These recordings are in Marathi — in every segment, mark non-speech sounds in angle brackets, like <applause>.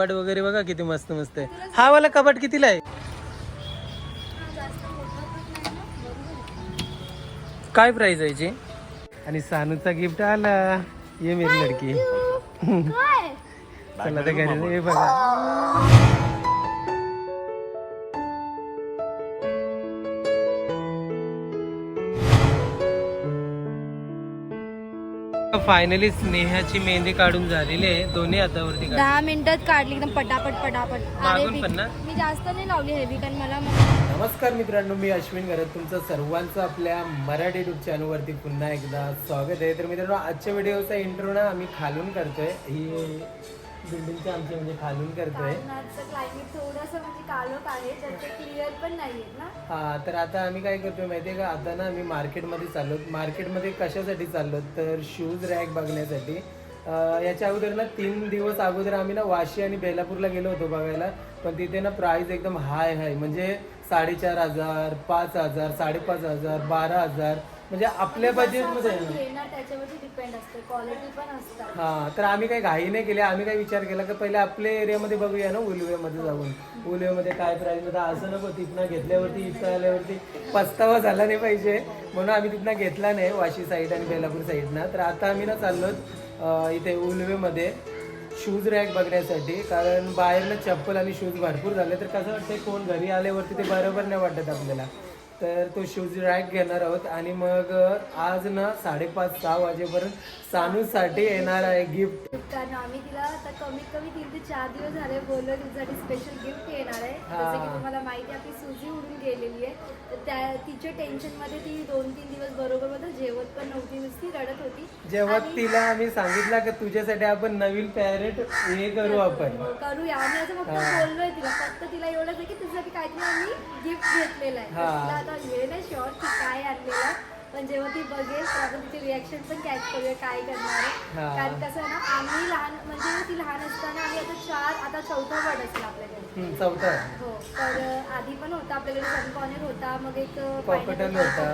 कपाट वगैरे बघा किती मस्त मस्त आहे. हा वाला कपाट कितीला आहे? काय प्राइस आहे आणि सानूचा गिफ्ट आला. ये मेरी लडकी. <laughs> चला तर घरी ये बघा. फायनली स्नेहाची मेहंदी काढून झालेली आहे. दोन्ही हातावरती काढ दहा मिनिटात काढली एकदम पटापट पटापट. अरे मागून मी पण ना? मी जास्त नाही लावली हेवी कारण मला नमस्कार मित्रांनो मी अश्विन गरज तुमचं सर्वांचं आपल्या मराठी युट्यूब चॅनलवरती पुन्हा एकदा स्वागत आहे. तर मित्रांनो आजच्या व्हिडिओचा इंट्रो ना आम्ही खालून करतोय. ही बिल्डिंगच्या आमची म्हणजे खालून करतोय. क्लायमेट थोडंसं म्हणजे काळोख आहे त्याचे क्लिअर पण नाहीये ना? हा तर आता आम्ही काय करतोय माहितीये का? आता ना आम्ही मार्केटमध्ये चाललो. मार्केटमध्ये कशासाठी चाललो? तर शूज रॅक बघण्यासाठी. अं, याच्या अगोदर ना तीन दिवस अगोदर आम्ही ना वाशी आणि बेलापूरला गेलो होतो बघायला. पण तिथे ना प्राइस एकदम हाय हाय म्हणजे साडेचार हजार पाच हजार साडेपाच हजार बारा हजार म्हणजे आपल्या बजेटमध्ये त्याच्यावरती डिपेंड असते. क्वालिटी पण असतात हा तर आम्ही काही घाई नाही केली. आम्ही काय विचार केला की पहिले आपल्या एरियामध्ये बघूया ना उलवेमध्ये जाऊन. उलवेमध्ये काय प्राईसमध्ये असं नको तिथनं घेतल्यावरती इथं आल्यावरती पस्तावा झाला नाही पाहिजे. म्हणून आम्ही तिथनं घेतला नाही वाशी साईड आणि बेलापूर साईडनं तर आता आम्ही ना चाललो इथे उलवेमध्ये शूज रॅक बघण्यासाठी. कारण बाहेरनं चप्पल आणि शूज भरपूर झाले. तर कसं वाटतंय कोण घरी आल्यावरती ते बरोबर नाही वाटत आपल्याला. तर तो शूज रॅक घेणार आहोत. आणि मग आज ना साडेपाच सहा वाजेपर्यंत सानूसाठी येणार आहे गिफ्ट. कारण आम्ही तिला आता कमीत कमी तीन ते चार दिवस झाले बोललो तुझ्यासाठी स्पेशल गिफ्ट येणार आहे. जसं की तुम्हाला माहिती आहे आपली सुजी उडून गेलेली आहे. तर त्या तिच्या टेन्शनमध्ये ती दोन तीन दिवस जेवत पण नव्हती नुसती रडत होती जेव्हा आणि- तिला आम्ही सांगितलं की तुझ्यासाठी आपण नवीन पॅरेट हे करू आपण करूया आम्ही असं फक्त हा. बोललोय तिला फक्त तिला एवढंच आहे की तुझ्यासाठी काहीतरी आम्ही गिफ्ट घेतलेलं आहे तर हा. तिला आता वेळ नाही शुअर की काय आणलेलं आहे. पण जेव्हा ती बघेल तर आपण तिचे रिॲक्शन पण कॅच करूया काय करणार आहे हा. कारण कसं आहे ना आम्ही लहान म्हणजे ती लहान असताना आम्ही आता चार आता चौथा वर्ड असेल आपल्याकडे हम्म, चौथा हो तर आधी पण होता आपल्याकडे सन कॉर्नर होता मग एक होता.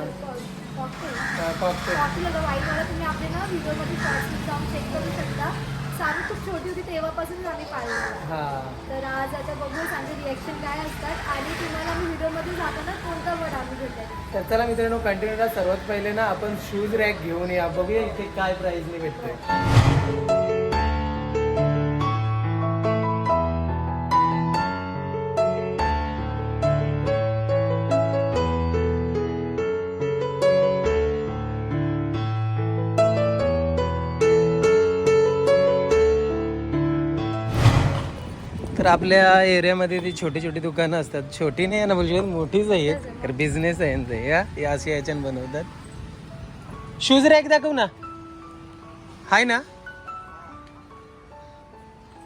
कॉकटेल. कॉफी होतं व्हाईटवाला तुम्ही आपले ना व्हिडिओमध्ये शॉर्ट्स जाऊन चेक करू शकता. सारी खूप छोटी होती तेव्हापासून आम्ही पाळलेला हा. तर आज आता बघूया सांगते रिॲक्शन काय असतात. आणि तुम्हाला मी व्हिडिओमध्ये जाताना कोणता वर्ड आम्ही भेटेल तर चला मित्रांनो कंटिन्यू सर्वात पहिले ना आपण शूज रॅक घेऊन या. बघूया इथे काय प्राइसने भेटतोय. तर आपल्या एरियामध्ये ती छोटी छोटी दुकानं असतात. छोटी नाही आहे ना बोलू मोठीच आहे तर बिझनेस आहे यांचं. या या अशी याच्यानं बनवतात. शूज रॅक दाखव ना. हाय ना.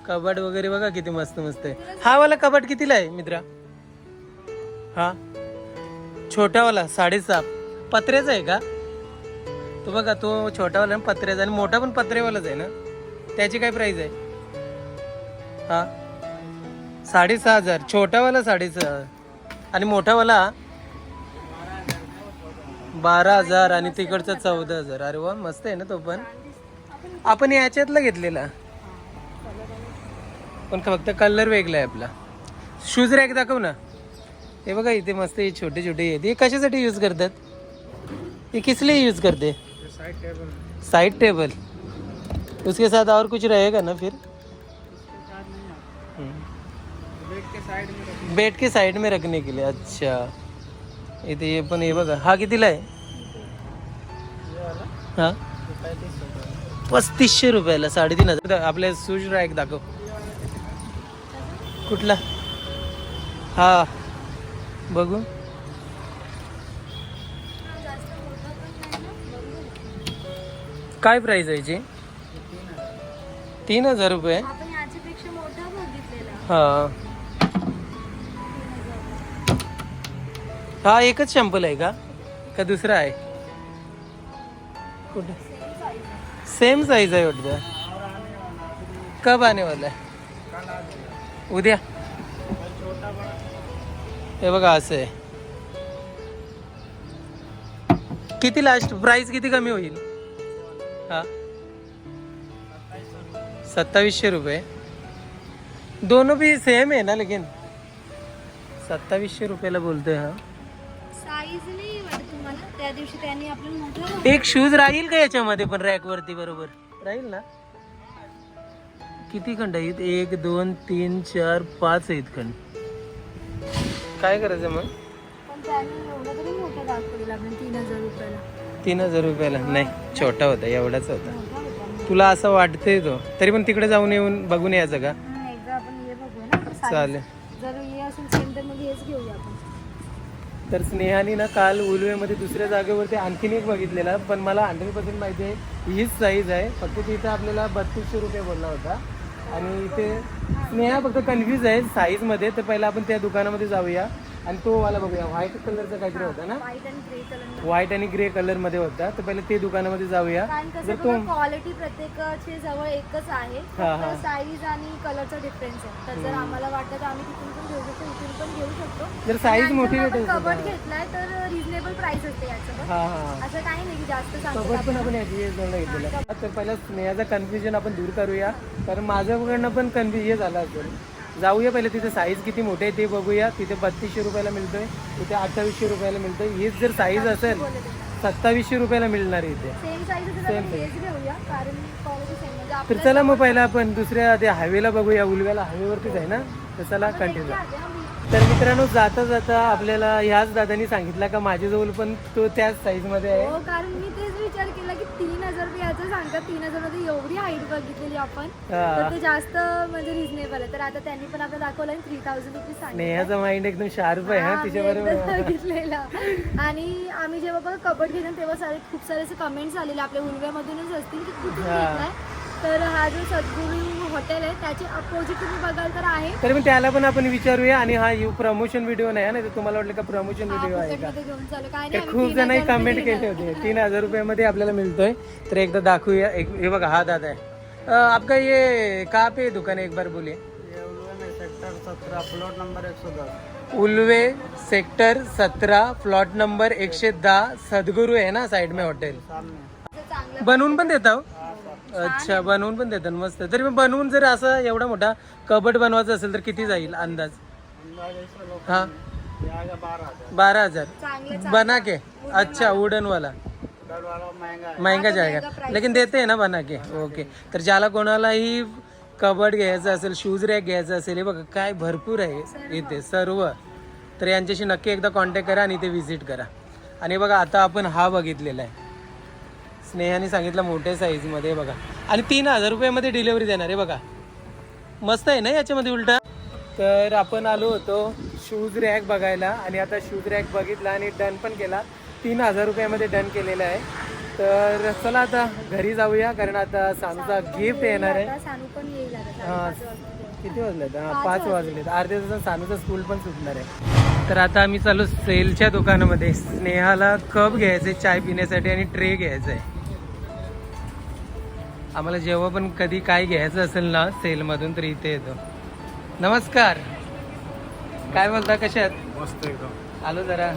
कपाट वगैरे बघा किती मस्त मस्त आहे. हा वाला कपाट कितीला आहे मित्रा? हा? छोटावाला साडेसात. पत्र्याचा आहे का? तो बघा तो छोटावाला आणि पत्र्याचा. आणि मोठा पण पत्रेवालाच आहे ना? त्याची काय प्राइस आहे? हा? साडेसहा हजार. छोटावाला साडेसहा. आणि मोठावाला बारा हजार आणि तिकडचा चौदा हजार. अरे वा मस्त आहे ना तो पण. आपण याच्यातला घेतलेला. पण फक्त कलर वेगळा आहे आपला. शूज रॅक दाखव ना. हे बघा इथे मस्त हे छोटे छोटे आहेत हे कशासाठी यूज करतात? ये किस लिए यूज करते साइड टेबल उसके साथ और कुछ रहेगा ना फिर? बेड के साइड में रखने के लिए अच्छा। इथे हे पण हे बघा हा कितीला आहे? हा? पस्तीसशे रुपयाला साडेतीन हजार. आपल्या शूज रॅक दाखव. कुठला? हा. बघू. काय प्राइस आहे याची? तीन हजार रुपये. हा. हा एकच शॅम्पल आहे का? का दुसरा आहे? कुठे? सेम साईज आहे वाटतं. कब आने वाला आहे? उद्या. हे बघा असं आहे. किती लास्ट प्राइस किती कमी होईल? हा. सत्तावीसशे रुपये. दोनों भी सेम आहे ना लेकिन. सत्तावीसशे रुपयाला बोलतोय हा. साईज नाही वाटत तुम्हाला? त्या दिवशी त्यांनी आपल्याला मोठं एक शूज राहील का याच्यामध्ये पण रॅक वरती? बरोबर. राहील ना? किती खंड आहेत? एक दोन तीन चार पाच आहेत खंड. काय करायचं मग? पण त्यांनी एवढं तरी मोठं दाखवलेलं आपण तीन हजार रुपयाला. तीन हजार रुपयाला? नाही छोटा होता एवढाच होता. मोठा होता तुला असं वाटतंय तो? तरी पण तिकडे जाऊन येऊन बघून यायचं का? हम्म, एकदा आपण हे बघूया ना size. चालेल. जर हे असेल सेंटरमध्ये हेच घेऊया आपण तर स्नेहानी ना काल उलवेमध्ये दुसऱ्या जागेवरती आणखीन एक बघितलेला पण मला हंड्रेड पर्सेंट माहिती आहे हीच साईज आहे. फक्त तिथं आपल्याला बत्तीसशे रुपये बोलला होता. आणि इथे स्नेहा फक्त कन्फ्यूज आहे साईजमध्ये तर पहिला आपण त्या दुकानामध्ये जाऊया. आणि तो वाला बघूया. व्हाईट कलरचा काहीतरी होता ना? व्हाईट आणि ग्रे कलर व्हाईट आणि ग्रे कलरमध्ये होता. तर पहिले ते दुकानामध्ये जाऊया. कारण जर कसं तो क्वालिटी प्रत्येकाची जवळ एकच आहे. हा, हा. साईज आणि कलरचा डिफरन्स आहे. तर जर आम्हाला वाटलं तर आम्ही तिथून पण घेऊ शकतो इथून पण घेऊ शकतो. जर साईज मोठी भेटेल कबड घेतलाय तर रिझनेबल प्राइस असते याचं पण हा हा. असं काही नाही की जास्त सांगतात पण आपण याची घेतलेला. तर पहिला स्नेहाचं कन्फ्युजन आपण दूर करूया. कारण माझ्याकडनं पण कन्फ्युज हे झालं असेल. जाऊया पहिले तिथे साईज किती मोठे आहे ते बघूया. तिथे बत्तीसशे रुपयाला मिळतोय इथे अठ्ठावीसशे रुपयाला मिळतोय. हीच जर साईज असेल सत्तावीसशे रुपयाला मिळणार आहे इथे. सेम तर चला मग पहिला आपण दुसऱ्या ते हायवेला बघूया. उलव्याला हायवेवरतीच आहे ना? तर चला कंटिन्यू तर मित्रांनो जाता जाता आपल्याला ह्याच दादानी सांगितलं का माझ्याजवळ पण तो त्याच साईजमध्ये आहे. हो कारण मी तेच विचार केला की तीन हजार याचं सांगतात तीन हजारमध्ये एवढी हाईट बघितलेली आपण. तर ते जास्त म्हणजे रिझनेबल आहे. तर आता त्यांनी पण आपल्याला दाखवलं थ्री थाउजंड रुपीज सांगितलं. माइंड एकदम शार्प आहे हा तिच्याबरोबर. बघितलेला आणि आम्ही जेव्हा बघा कबड घेतलं तेव्हा सारे खूप सारे असे कमेंट्स आलेले आपल्या उलव्यामधूनच असतील की कुठून. घेतलाय. तर हा जो सद्गुरू हॉटेल आहे त्याचे अपोजिट तुम्ही बघाल तर आहे. तरी पण त्याला पण आपण विचारूया आणि हा यू प्रमोशन व्हिडिओ नाही ना तर तुम्हाला वाटलं का प्रमोशन व्हिडिओ आहे का? मध्ये घेऊन चालू. काय तर नाही खूप जणांनी कमेंट केले होते. तीन हजार रुपयामध्ये आपल्याला मिळतोय. तर एकदा दाखवूया. एक हे बघा हा दादा आहे. अ, आपका ये कहाँ पे दुकान? है एक बार बोलिए. सेक्टर प्लॉट नंबर एक सौ दस. उल्वे सेक्टर सतरा प्लॉट नंबर एकशे दहा सद्गुरू आहे ना साइड में हॉटेल? सामने. चांगलं बनवून पण देता हो? अच्छा बनवून पण देतात मस्त. तरी पण बनवून जर असं एवढा मोठा कबड बनवायचा असेल तर किती जाईल अंदाज? हा? बारह हजार. बना के. अच्छा वुडन वाला महंगा जाएगा लेकिन देते हैं ना बना के. ओके तर ज्याला कोणालाही कबड घ्यायचं असेल शूज रॅक घ्यायचं असेल हे बघा काय भरपूर आहे इथे सर्व. तर यांच्याशी नक्की एकदा कॉन्टॅक्ट करा आणि इथे व्हिजिट करा. आणि बघा आता आपण हा बघितलेला आहे. स्नेहाने सांगितलं मोठ्या साईजमध्ये बघा. आणि तीन हजार रुपयामध्ये डिलेवरी देणार आहे बघा. मस्त आहे ना याच्यामध्ये उलटा? तर आपण आलो होतो शूज रॅक बघायला आणि आता शूज रॅक बघितला आणि डन पण केला. तीन हजार रुपयामध्ये डन केलेला आहे. तर चला आता घरी जाऊया कारण आता सानूचा गिफ्ट येणार आहे. हा. किती वाजलेत? हा पाच वाजलेत. अर्ध्या तासात सानूचं स्कूल पण सुटणार आहे. तर आता आम्ही चालू सेलच्या दुकानामध्ये. स्नेहाला कप घ्यायचे चाय पिण्यासाठी आणि ट्रे घ्यायचा आहे आम्हाला जेव्हा पण कधी काय घ्यायचं असेल ना सेलमधून तर इथे येतो. नमस्कार. काय बोलता कशात मस्त एकदम. आलो जरा.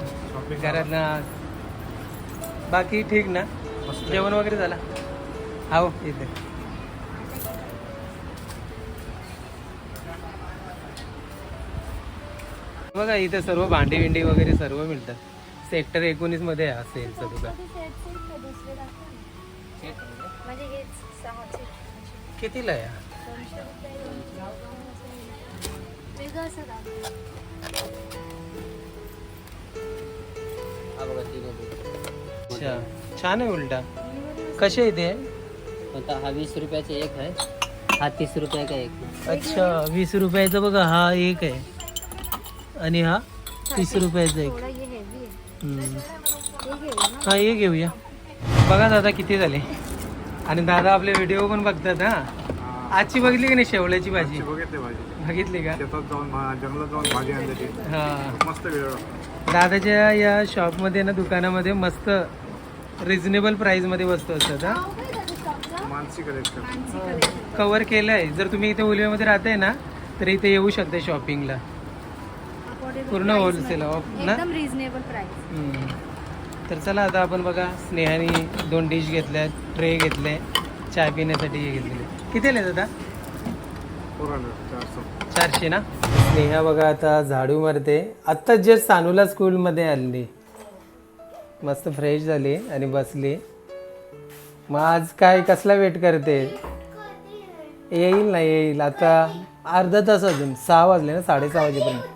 घरात ना बाकी ठीक ना? जेवण वगैरे झाला? हो इथे. बघा इथे सर्व भांडी विंडी वगैरे सर्व मिळतात. सेक्टर एकोणीसमध्ये आहे हा सेलचं दुकान. ते. म्हणजे हेच set. कितीला आहे? दोनशे रुपये. अच्छा छान आहे उलटा कसे इथे होता हा वीस रुपयाचा एक आहे हा तीस रुपये का एक. अच्छा वीस रुपयाचा बघा हा एक आहे आणि हा तीस रुपयाचा एक थोडा हे आहे. हम्म. हे ना. हा ये घेऊया बघा दादा किती झाले आणि दादा आपले व्हिडिओ पण बघतात हा? आजची बघितली की नाही शेवळ्याची भाजी? बघितले भाजी. बघितली का? शेतात जाऊन भा- जंगलात जाऊन भाजी आणली ती. हा. मस्त दादाच्या या शॉपमध्ये ना दुकानामध्ये मस्त रिझनेबल प्राईसमध्ये वस्तू असतात हा. कवर केलं आहे जर तुम्ही इथे उलव्यामध्ये राहताय ना तर इथे येऊ शकता शॉपिंगला पूर्ण off ना? एकदम रिझनेबल प्राइस. तर चला आता आपण बघा स्नेहाने दोन डिश घेतल्या ट्रे घेतले चाय पिण्यासाठी हे घेतलेले. किती आले दादा चारशे ना? स्नेहा बघा आता झाडू मारते. आत्ता जस्ट सानूला स्कूलमध्ये आली मस्त फ्रेश झाली आणि बसली. मग आज काय कसला वेट करते? येईल ना येईल. आता अर्धा तास अजून. सहा वाजले ना साडेसहा वाजेपर्यंत.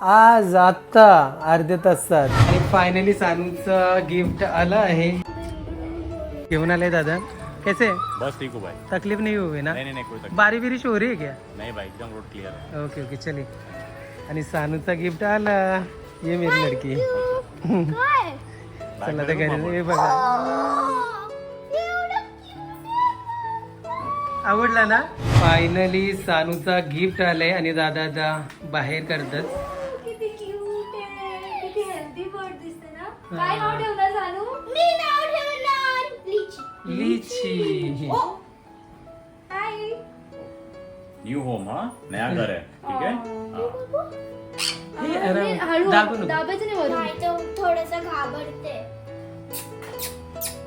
आज आत्ता अर्ध्या तासात. आणि फायनली सानूचं गिफ्ट आलं आहे. घेऊन आले दादा. कैसे? बस ठीक हो भाई. तकलीफ नहीं हुई ना? नहीं नहीं नहीं कोई तकलीफ बारी बिरिश हो रही है क्या? नहीं भाई एकदम रोड क्लियर है। ओके ओके चलिए। आणि सानूचा गिफ्ट आला. ये मेरी लडकी. चला तर घरी हे बघा. आवडला ना? फायनली सानूचा गिफ्ट आलाय आणि दादा आता बाहेर करतात. काय नाव सानू? मी नाव ठेवणार. लिची. लिची. हाय न्यू होम हाँ नया घर है ठीक है. हाँ. हे अरे, हळू दाबू नको. दाबायचं नाही वरून. नाही तर थोडस घाबरते.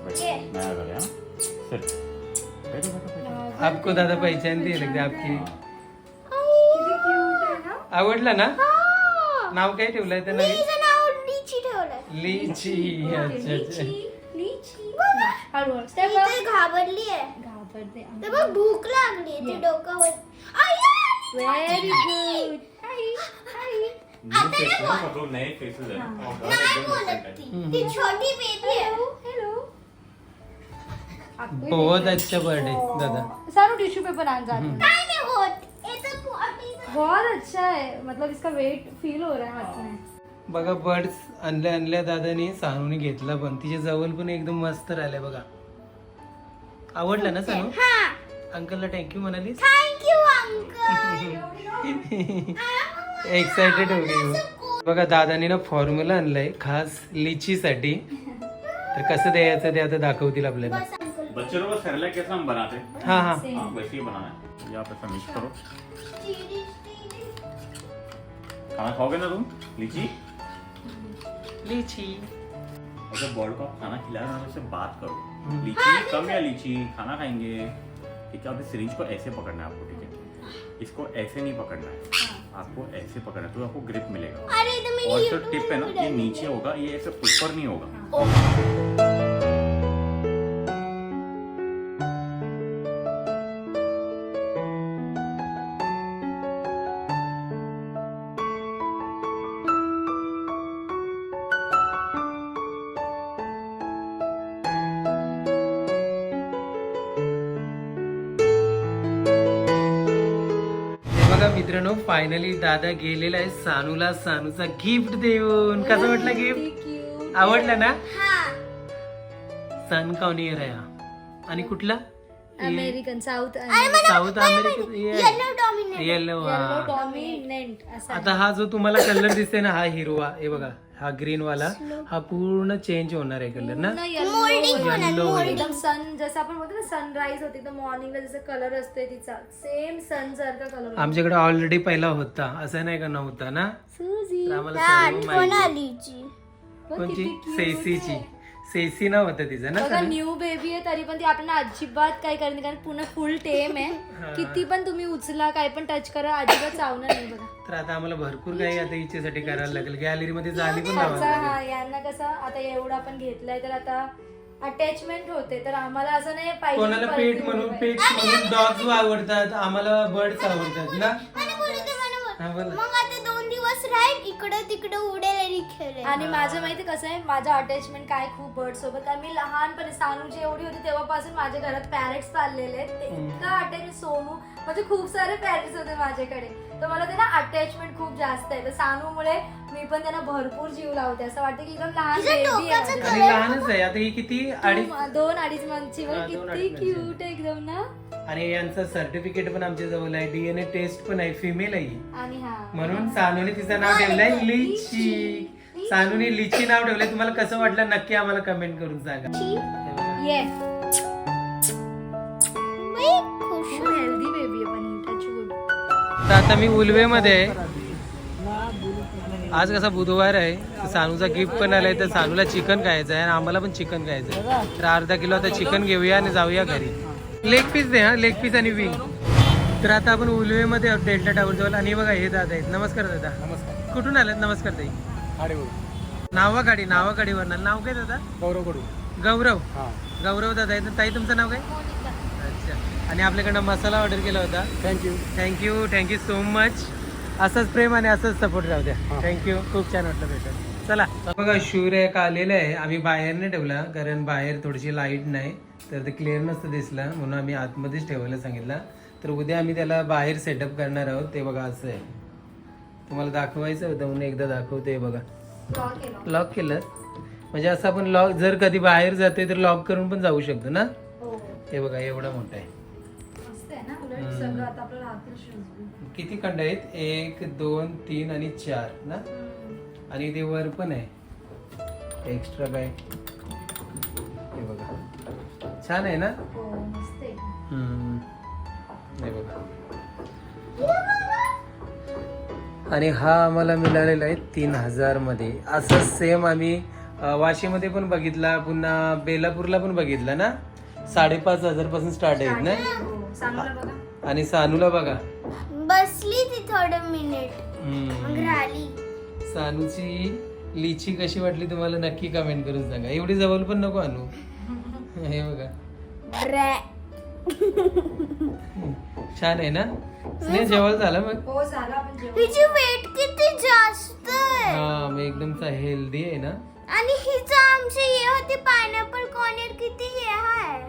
बैठो, नया घर है हाँ. चल. बैठो बैठो बैठो आपको दादा पहचान दिए लगते आपकी. आहे आवडला ना? नाव काय ठेवलंय त्या नवीन ठेवलंय लिची अच्छा अच्छा लिची हळू हळू स्टेप ती तर घाबरली आहे घाबरते तर बघ भूक लागली ती डोकं वर very good hi hi new faces है मतलब नए फेसेस है। और घर नाही एकदम बोलत different है. ती ती छोटी बेबी आहे हेलो हेलो बहुत अच्छा बर्थडे दादा। सारू टिश्यू पेपर आन जाते काय नाही होत याचं पोट बहुत अच्छा है। मतलब इसका वेट फील हो रहा है हाथ में। बघा बर्ड्स आणल्या आणल्या दादानी सानूने घेतला पण तिच्या जवळ पण एकदम मस्त राहिले बघा. आवडला ना सानू? हा. अंकलला थँक्यू म्हणाली थँक्यू अंकल एक्साइटेड हो गई. बघा दादानी ना फॉर्म्युला आणलाय खास लिचीसाठी. तर कसं द्यायचं ते आता दाखवतील आपल्याला. बच्चे लोग सेरेलैक कैसा हम बनाते हैं हा हा हाँ. वैसे ही बनाना है ये आप ऐसा मिक्स करो. खाना खाओगे ना तुम लीची? लिची। अगर बॉल को आप खाना खिला रहे हो उससे बात करो। लीची कम या लीची खाना खाएँगे? ठीक है अब इस सिरिंज को ऐसे पकड़ना है आपको ठीक है? इसको ऐसे नहीं पकड़ना है। आपको ऐसे पकड़ना है तो आपको ग्रिप मिलेगा। तो और जो टिप है ना ये नीचे होगा ये ऐसे ऊपर नहीं होगा। फायनली दादा गेलेला आहे सानूला. सानूचा गिफ्ट देऊन. कसं वाटलं गिफ्ट आवडलं ना? हा. सन कॉनियर आहे आणि कुठला? अमेरिकन साऊथ साऊथ अमेरिकेत येलो डॉमिनेट येलो डॉमिनेंट असा. आता हा जो तुम्हाला कलर दिसते ना हा हिरवा. हे बघा. हा ग्रीन वाला हा पूर्ण चेंज होणार आहे कलर ना? येल्लो एकदम सन जसं आपण बोलतो ना सनराईज होते तर मॉर्निंगला जसं कलर असते तिचा सेम सन सारखा कलर आमच्याकडे ऑलरेडी पहिला होता. असं नाही का नव्हता ना? सुजी तर आम्हाला सर्व माहिती. आलीची कोणची? सेसीची सेसी नाव होतं तिचं ना बघा न्यू बेबी आहे तरी पण ती आपल्याला अजिबात काय करत नाही कारण पूर्ण फुल टेम आहे. किती पण तुम्ही उचला काय पण टच करा अजिबात चावणार नाही बघा. तर आता आम्हाला भरपूर काही आता इच्छेसाठी करायला लागेल. गॅलरी मध्ये झाली पण हा यांना कसं आता एवढा आपण घेतलाय तर आता अटॅचमेंट होते तर आम्हाला असं नाही पाहिजे कोणाला की पेट परत म्हणून घेऊन पेट म्हणून डॉग्स आवडतात आम्हाला बर्ड्स आवडतात ना. हा बोला. मग आता दिवस राहील इकडं तिकडं उडेल आणि खेळेल. आणि माझं माहिती कसं आहे माझं अटॅचमेंट काय खूप बर्ड सोबत कारण मी लहानपणी सानूची एवढी होती तेव्हापासून माझ्या घरात पॅरेट्स पाळलेले आहेत. ते इतकं अटॅच सोनू म्हणजे खूप सारे पॅरेट्स होते माझ्याकडे. तर मला ते ना अटॅचमेंट खूप जास्त आहे. तर सानूमुळे मी पण त्यांना भरपूर जीव लावते. असं वाटतं की एकदम लहान baby आहे माझी. आणि लहानच आहे. आता ही किती अडीच तू दोन अडीच मंथची हा, दोन किती अडीच. क्यूट आहे एकदम ना. आणि यांचं सर्टिफिकेट पण आमच्या जवळ आहे. डीएनए टेस्ट पण आहे. फिमेल आहे ही. आणि हा. म्हणून सानूने तिचं नाव ठेवलंय लिची. सानूने लिची नाव ठेवलंय. तुम्हाला कसं वाटलं नक्की आम्हाला कमेंट करून सांगा. ये तर आता मी उलवेमध्ये आहे. आज कसा बुधवार आहे तर सानूचा गिफ्ट पण आलाय तर सानूला चिकन खायचं आहे आणि आम्हाला पण चिकन खायचं आहे. तर अर्धा किलो आता चिकन घेऊया आणि जाऊया घरी. लेग पीस दे हा लेग पीस आणि विंग तर आता आपण उलवेमध्ये आहोत डेल्टा टावर जवळ. आणि बघा हे दादा आहेत. नमस्कार दादा. नमस्कार. कुठून आलात? नमस्कार ताई. आडेवर नावागाडी नावागाडीवर नाव काय दादा? गौरव कडू. गौरव. गौरव दादा आहे ताई तुमचं नाव काय? आणि आपल्याकडनं मसाला ऑर्डर केला होता. Thank you thank you thank you so much असंच प्रेम आणि असंच सपोर्ट राहू द्या. थँक्यू खूप छान वाटलं भेटून. चला. बघा शूर एक आलेलं आहे. आम्ही बाहेर नाही ठेवला कारण बाहेर थोडीशी लाइट नाही. तर ते क्लिअर नसतं दिसलं म्हणून आम्ही आतमध्येच ठेवायला सांगितलं. तर उद्या आम्ही त्याला बाहेर सेटअप करणार आहोत. ते बघा असं आहे. तुम्हाला दाखवायचं होतं म्हणून एकदा दाखवते बघा. लॉक केलं. म्हणजे असं आपण लॉक जर कधी बाहेर जाते तर लॉक करून पण जाऊ शकतो ना? हो. हे बघा एवढं मोठं आहे. उलट सगळं आता किती खंड आहेत? एक दोन तीन आणि चार ना? आणि ते वर पण आहे. एक्स्ट्रा काय? हे बघा. छान आहे ना? हो मस्त आहे. हम्म. हे बघा. आणि हा आम्हाला मिळालेला आहे तीन हजारमध्ये. असं सेम आम्ही अं, वाशीमध्ये पण बघितला पुन्हा बेलापूरला पण बघितला ना? साडेपाच हजारपासून स्टार्ट आहेत ना? हो. बघा. आणि सानूला बघा. बसली ती थोडं मिनिट मग हम्म. राहिली. सानूची लिची कशी वाटली तुम्हाला नक्की कमेंट करून सांगा. एवढी जवळ पण नको आणू. हे बघा. ब्रॅ. छान आहे ना? स्नेह जेवण झालं मग? हो झालं आपण जेवण. हिची वेट किती जास्त आहे. हा मग एकदम हेल्दी आहे ना? आणि हिचं आमचे हे होते पायनॅपल कॉर्नर किती हे आहे.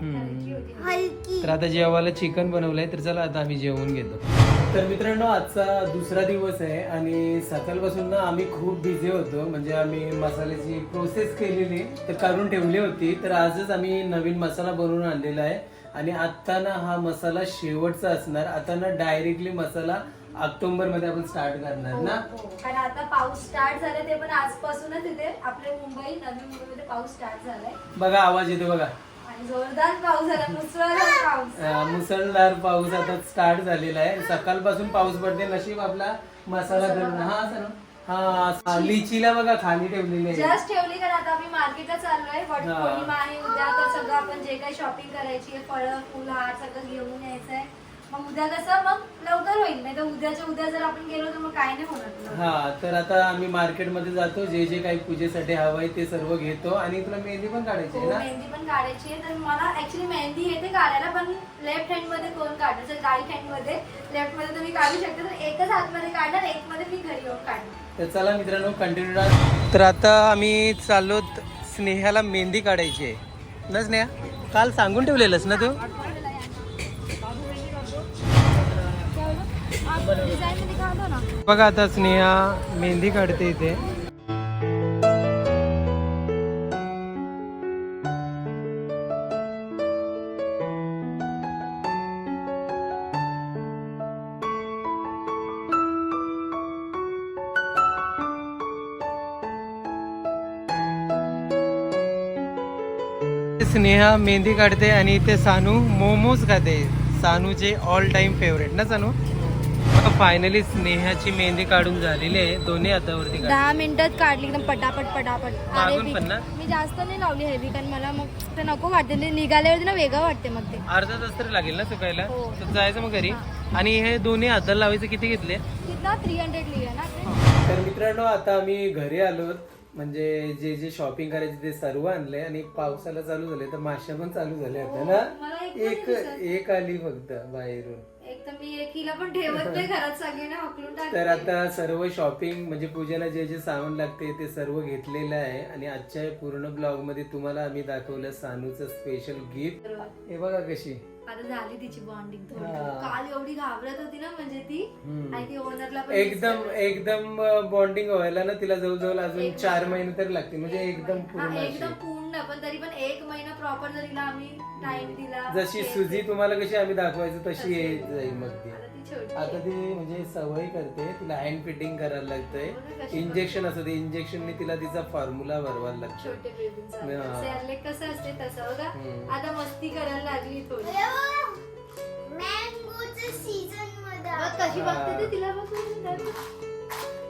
हलकी. तर आता जेवायला चिकन बनवलंय तर चला आता आम्ही जेवून घेतो. तर मित्रांनो आजचा दुसरा दिवस आहे आणि सकाळपासून ना आम्ही खूप बिझी होतो. म्हणजे आम्ही मसाल्याची प्रोसेस केलेली तर करून ठेवली होती. तर आजच आम्ही नवीन मसाला बनवून आणलेला आहे. आणि आता ना हा मसाला शेवटचा असणार. आता ना डायरेक्टली मसाला ऑक्टोबरमध्ये आपण स्टार्ट करणार ना? हो, कारण आता पाऊस स्टार्ट झाला ते पण आजपासूनच इथे आपल्या मुंबई नवी मुंबईमध्ये पाऊस स्टार्ट झालाय. बघा आवाज येतो बघा. आणि जोरदार पाऊस झाला मुसळधार पाऊस. मुसळधार पाऊस आता स्टार्ट झालेला आहे. सकाळपासून पाऊस पडते नशीब आपला मसाला करून. हा सर. हा लिचीला बघा खाली ठेवलेली आहे. जस्ट ठेवली कारण आता आम्ही मार्केटला चाललोय वट हा. पौर्णिमा आहे उद्या तर सगळं आपण जे काही शॉपिंग करायची आहे फळं फुल हार सगळं घेऊन यायचंय. मग उद्या कसं? मग लवकर होईल. नाही तर उद्याच्या उद्या जर आपण गेलो तर मग काय नाही होणार. हा तर आता आम्ही मार्केटमध्ये जातो. जे जे काही पूजेसाठी हवं आहे ते सर्व घेतो. आणि तुला मेहंदी पण काढायची हो आहे ना? मेहंदी पण काढायची आहे. तर मला ऍक्च्युली मेहंदी येते काढायला पण लेफ्ट हँडमध्ये कोण काढायचं राईट हँडमध्ये. लेफ्टमध्ये तुम्ही काढू शकता तर एकच हातमध्ये काढणार एक मध्ये मी घरी येऊन काढणार. तर चला मित्रांनो कंटिन्यू तर आता आम्ही चाललो स्नेहाला मेहंदी काढायची आहे. ना स्नेहा? काल सांगून ठेवलेलंस ना तू? बघा आता स्नेहा मेहंदी काढते इथे. स्नेहा मेहंदी काढते आणि इथे सानू मोमोज खाते. सानूचे ऑल टाइम फेवरेट ना सानू? फायनली स्नेहाची मेहंदी काढून झालेली आहे. दोन्ही हातावरती काढ दहा मिनिटात काढली एकदम पटापट पटापट. अरे मागून पण ना? मी- मी जास्त नाही लावली हेवी कारण मला मग ते नको वाटते. ते निघाल्यावरती ना वेगळं वाटते मग ते. अर्धा तास तरी लागेल ना सुकायला? हो. तर जायचं मग घरी. आणि हे दोन्ही हाताला लावायचे किती घेतले? कितना? थ्री हंड्रेड लिहिलं ना? तर मित्रांनो आता आम्ही घरी आलो. म्हणजे जे जे शॉपिंग करायचे ते सर्व आणले आणि पावसाला चालू झाले तर माश्या पण चालू झाल्या मला ना? एक पण एक. एक आली फक्त बाहेरून. तर मी एकीला पण ठेवत नाही घरात सगळ्यांना हकलून तर टाकते आता सर्व शॉपिंग म्हणजे पूजेला जे जे सामान लागते ते सर्व घेतलेलं आहे आणि आजच्या पूर्ण ब्लॉगमध्ये तुम्हाला आम्ही दाखवलं सानूचं स्पेशल गिफ्ट हे बघा कशी आता झाली तिची बॉन्डिंग थोडी हा. काल एवढी घाबरत होती ना म्हणजे ती हम्म. आणि ती ओनरला पण एकदम. एकदम बॉन्डिंग व्हायला ना तिला जवळजवळ अजून एक चार महिना. तर लागतील म्हणजे एकदम हा, पूर्ण अशी. एकदम पूर्ण पण तरी पण एक महिना प्रॉपर जर तिला आम्ही टाइम दिला जशी ते- सुजी तुम्हाला कशी आम्ही दाखवायचो तशी तशी. येत जाईल मग ती. आता ती छोटी आता आहे. ती म्हणजे सवय करते तिला हँड फिटिंग करायला लागतंय. कशी इंजेक्शन असतं ते इंजेक्शनने तिला तिचा फॉर्म्युला भरवायला लागतो. छोटे बेबींचा हा. सेरलेक कसं असते तसं बघा. आता मस्ती करायला लागली थोडी. मँगोचं सीझनमध्ये बघ कशी बघते ते तिला बघ कशी.